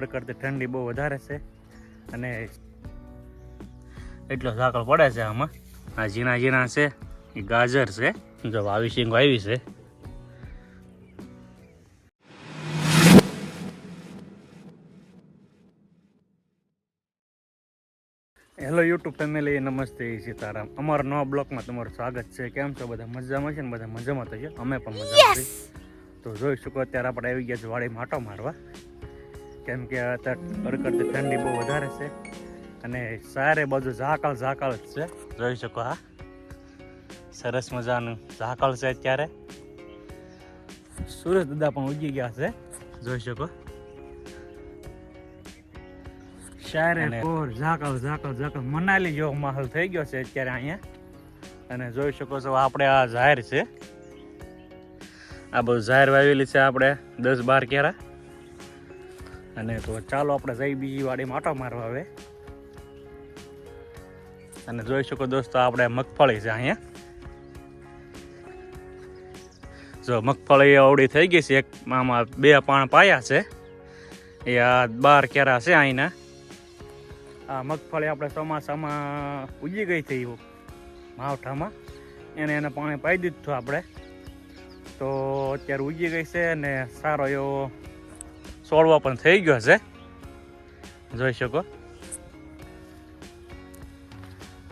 કરતી ઠંડી બહુ વધારે છે. અને એટલો ઝાકળ પડે છે આમાં. આ ઝીણા ઝીણા છે એ ગાજર છે. જો આવી સિંગ આવી છે. હેલો યુટ્યુબ ફેમિલી નમસ્તે સીતારામ. અમારા નવા બ્લોકમાં તમારું સ્વાગત છે. કેમ છો? બધા મજામાં છે ને? બધા મજામાં તો છે? અમે પણ મજામાં છીએ. તો જોઈ શકો અત્યારે આપણે આવી ગયા છે વાડી માટો મારવા. કેમ કે અત્યારે કરતી ઠંડી બહુ વધારે છે. અને સારે બાજુ ઝાકળ ઝાકળ જ છે. જોઈ શકો હા? સરસ મજાનું ઝાકળ છે અત્યારે. સુરજ દાદા પણ ઉગી ગયા છે. જોઈ શકો. શાયરે કોર ઝાકળ ઝાકળ ઝાકળ મનાલી જેવો માહોલ થઈ ગયો છે અત્યારે અહીંયા. અને જોઈ શકો છો આપણે આ જાહેર છે. આ બધું જાહેર વાવેલી છે આપણે દસ બાર કેરા. અને તો ચાલો આપણે જઈ બીજી વાડી માટો મારવા હવે. અને જોઈ શકો દોસ્તો, આપણે મગફળી છે અહીંયા. જો, મગફળી અવળી થઈ ગઈ છે. એક આમાં બે પાણ પાયા છે. એ આ બાર કેરા છે અહીંના. આ મગફળી આપણે ચોમાસામાં ઉજી ગઈ હતી માવઠામાં. એને એને પાણી પાઈ દીધું આપણે. તો અત્યારે ઉજી ગઈ છે અને સારો એવો છોડવો પણ થઈ ગયો છે જોઈ શકો.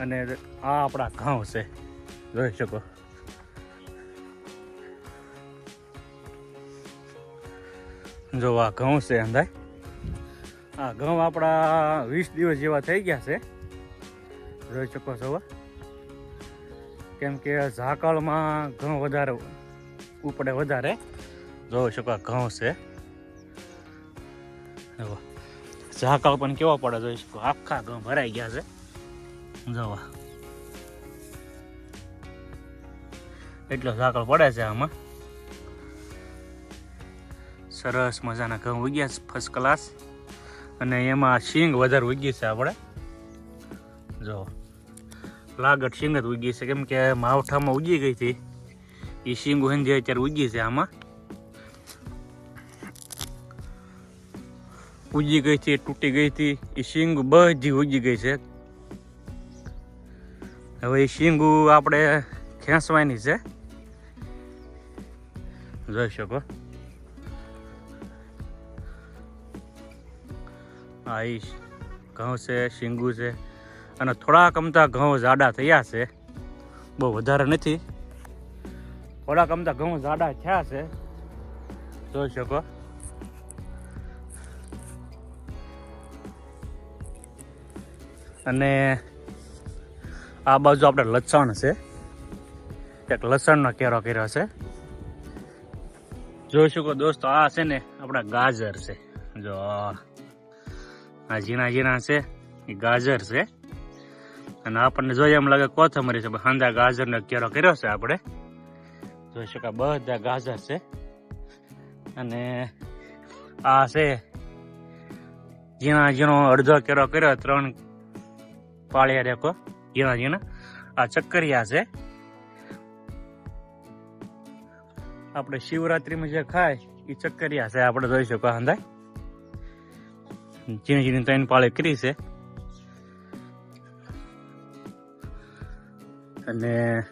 અને આ આપણા ઘઉં છે. જોઈ શકો. જો આ ઘઉં છે અંદાય આ ઘઉં આપણા વીસ દિવસ જેવા થઈ ગયા છે. જોઈ શકો છો. કેમ કે ઝાકળમાં ઘઉં વધારે ઉપડે વધારે. જોઈ શકો ઘઉં છે. જુઓ. ઝાકળ પણ કેવો પડે જોઈ શકો. આખા ઘઉં ભરાઈ ગયા છે. જવા એટલો ઝાકળ પડે છે આમાં. સરસ મજાના ઘઉં ઉગ્યા છે ફર્સ્ટ ક્લાસ અને એમાં શીંગ વધારે ઉગી છે આપણે. જો લાગટ શીંગ જ ઉગી છે. કેમ કે માવઠામાં ઉગી ગઈ હતી. એ શીંગ હંધી અત્યારે ઉગી છે આમાં. ઉગી ગઈ હતી, તૂટી ગઈ હતી. એ શીંગ બધી ઉજી ગઈ છે. હવે એ શીંગુ આપણે ખેંચવાની છે. જોઈ શકો. હા એ ઘઉં છે, શીંગુ છે. અને થોડાક અમતા ઘઉં જાડા થયા છે. બહુ વધારે નથી. થોડાક અમતા ઘઉં જાડા થયા છે. જોઈ શકો. અને આ બાજુ આપણે લસણ છે. એક લસણનો કેરો કર્યો છે. જોઈ શકો દોસ્તો, આ છે ને આપણા ગાજર છે. જો, આ ઝીણા ઝીણા છે, એ ગાજર છે. અને આપણને જોઈએ એમ લાગે કોથમરી છે હાંદા ગાજરનો કેરો કર્યો છે આપણે. જોઈ શકાય બધા ગાજર છે. અને આ છે, ઝીણા ઝીણો અડધો કેરો કર્યો, ત્રણ પાળિયા રેકો ઝીણા ઝીણા આ ચક્કરિયા છે. આપણે શિવરાત્રીમાં જે ખાય, એ ચક્કરિયા છે. આપણે જોઈ શકો હંધાય. ઝીણી ઝીણી ત્રણ પાળી કરી છે. અને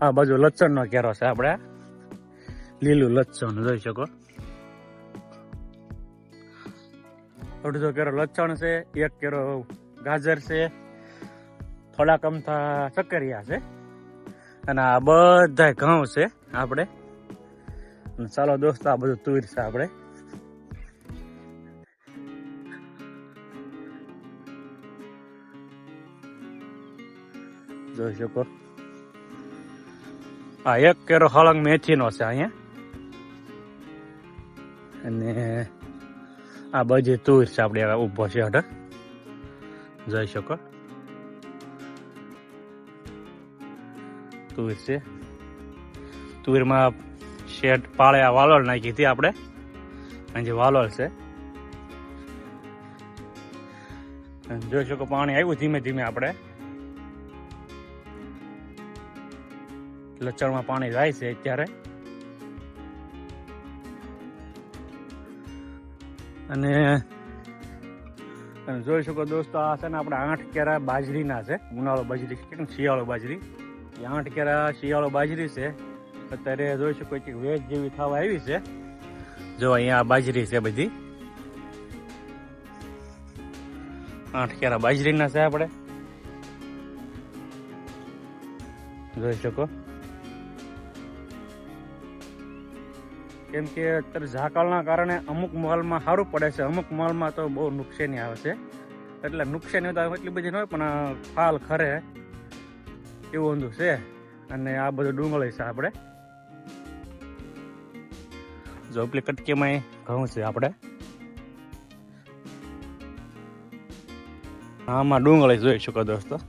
આ બાજુ લચ્છણનો કેરો છે આપણે. લીલું લચ્છણ, જોઈ શકો? અડધો કેરો લસણ છે, એક કેરો ગાજર છે થોડાક અમથા ચકરિયા છે. અને આ બધા ઘઉં છે આપણે. ચાલો દોસ્તો, આ બધું તુર છે આપણે. જોઈ શકો. આ એક કેરો હળંગ મેથીનો છે અહીંયા. આ બધી તુર છે આપણે ઊભો છે હટ જોઈ શકો? તુર છે. તુરમાં શેડ પાળે આ વાલોળ નાખી હતી આપણે. અને જે વાલોળ છે. જોઈ શકો પાણી આવ્યું ધીમે ધીમે આપણે. લચણમાં પાણી જાય છે અત્યારે. અને તમે જોઈ શકો દોસ્તો, આ છે ને આપણે આઠ કેરા બાજરીના છે. ઉનાળો બાજરી કે શિયાળો બાજરી. એ આઠ કેરા શિયાળો બાજરી છે. અત્યારે જોઈ શકો કે વેજ જેવી થવા આવી છે. જો અહીંયા બાજરી છે બધી. આઠ કેરા બાજરીના છે આપણે. જોઈ શકો. કેમ કે અત્યારે ઝાકળના કારણે અમુક માલમાં સારું પડે છે. અમુક માલમાં તો બહુ નુકસાની આવે છે. એટલે નુકસાની તો એટલી બધી ન હોય, પણ ફાલ ખરે એવું ઊંધું છે. અને આ બધું ડુંગળી છે આપણે. જો પેલી કટકીમાં ઘઉં છે આપણે. આમાં ડુંગળી જોઈ શકો દોસ્તો.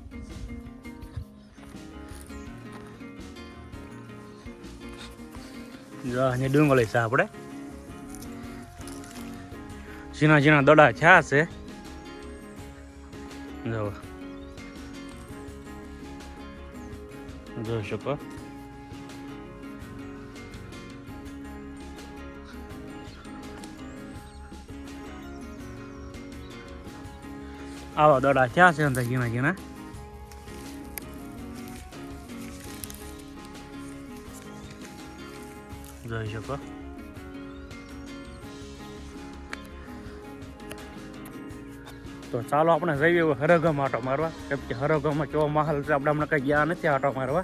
જો અહીં ડુંગળી છે આપણે ઝીણા ઝીણા દડા થયા છે જો જોઈ શકો આવા દડા થયા છે અંદર ઝીણા ઝીણા જોઈ શકો તો ચાલો આપણે જઈએ હરગમ આટો મારવા. કેમ કે હરગમમાં કેવો માહોલ છે, આપણે હમણાં કંઈ ગયા નથી આટો મારવા.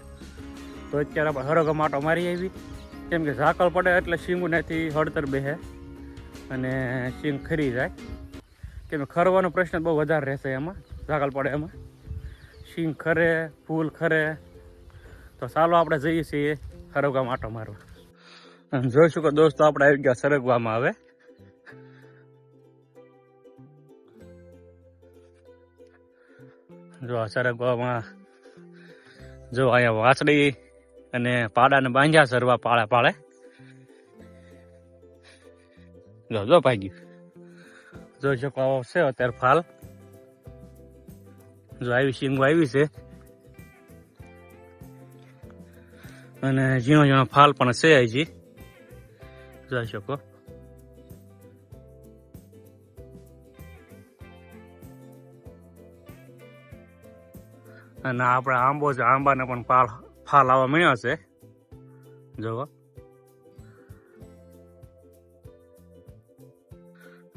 તો અત્યારે આપણે હરગમ આટો મારી આવી. કેમ કે ઝાકળ પડે એટલે શીંગુનેથી હળતર બેહે અને શીંગ ખરી જાય. કેમ ખરવાનો પ્રશ્ન બહુ વધારે રહેશે એમાં, ઝાકળ પડે એમાં. શીંગ ખરે, ફૂલ ખરે. તો ચાલો આપણે જઈએ છીએ હરગમ આટો મારવા. અને જોઈશું કે દોસ્તો આપણે આવી ગયા સરગવામાં આવે જો આ સરગવામાં, જો અહીંયા વાછડી અને પાડાને બાંધ્યા સરવા પાળે પાળે. જો જો ગયું. જોઈ શકો આવો છે અત્યારે ફાલ. જો આવી શીંગો આવી છે. અને ઝીણો ઝીણો ફાલ પણ છે હજી. જોઈ શકો અને આપણે આંબો છે, આંબાને પણ પાલ, ફાલ આવવા મળ્યો છે. જોવો.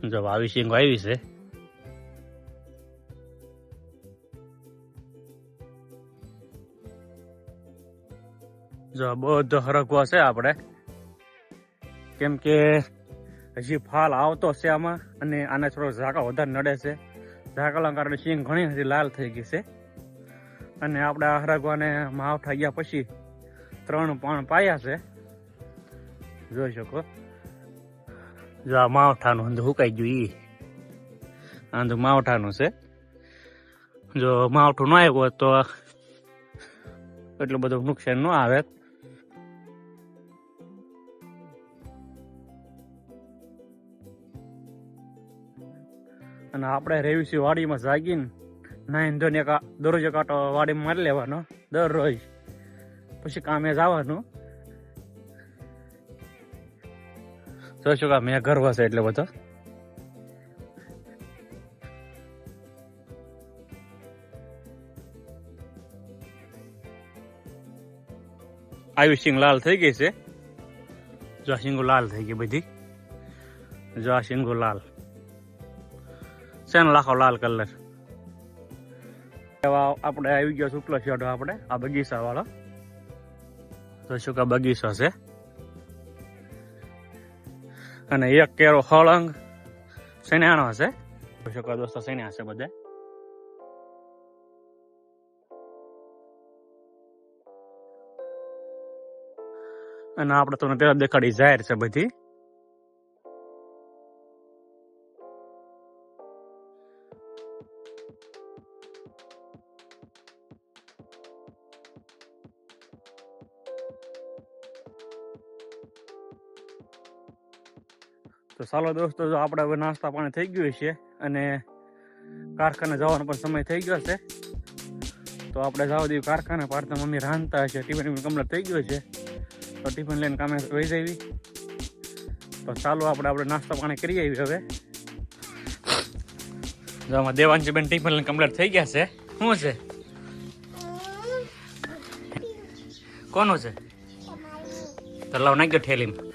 જો આવી સિંગો આવી છે. જો, બધો હરકવો છે આપણે. કેમ કે હજી ફાલ આવતો છે આમાં અને આના થોડો ઝાકા વધારે નડે છે. ઝાકળના કારણે સિંગ ઘણી હજી લાલ થઈ ગઈ છે. અને આપણે આહરાગવાને માવઠા ગયા પછી ત્રણ પણ પાયા છે. જોઈ શકો. જો આ માવઠાનું અંદર હુકાઈ ગયું ઈ. આંધું માવઠાનું છે. જો માવઠું ન આવ્યું હોત તો એટલું બધું નુકસાન ન આવે. અને આપણે રેવીસી વાડીમાં જાગીને નાઈન ધોને દરરોજ કાંટો વાડીમાં મારી લેવાનો, દરરોજ. પછી કામે જવાનું. તો શું કામ મેં ગર્વ છે એટલે બધો? આવી સિંગ લાલ થઈ ગઈ છે? જો સિંગો લાલ થઈ ગઈ બધી. જો આ લાલ. છે ને લાખો લાલ કલર. આપણે આવી ગયો શુક્લ શેડો આપણે, આ બગીચા વાળો તો શું કે બગીચો છે? અને એક કેરો હળંગ સૈન્યાનો હશે. તો શું કે દોસ્તો સૈન્યા હશે બધે અને આપણે તમને પેલા દેખાડી જાહેર છે બધી. તો ચાલો દોસ્તો જો આપણે હવે નાસ્તા પાણી થઈ ગયું છે અને કારખાને જવાનો પણ સમય થઈ ગયો છે. તો આપણે જવા દઈએ કારખાને પાડતા મમ્મી રાંધતા હશે ટિફિન ટિફિન કમ્પ્લીટ થઈ ગયો છે. તો ટિફિન લઈને કામે વહી જવી તો ચાલો આપણે આપણે નાસ્તા પાણી કરી આવી હવે. જો આમાં દેવાંશીબેન ટિફિન લઈને કમ્પ્લીટ થઈ ગયા છે. શું છે? કોનું છે? તો લાવ નાખ્યો ઠેલીમાં.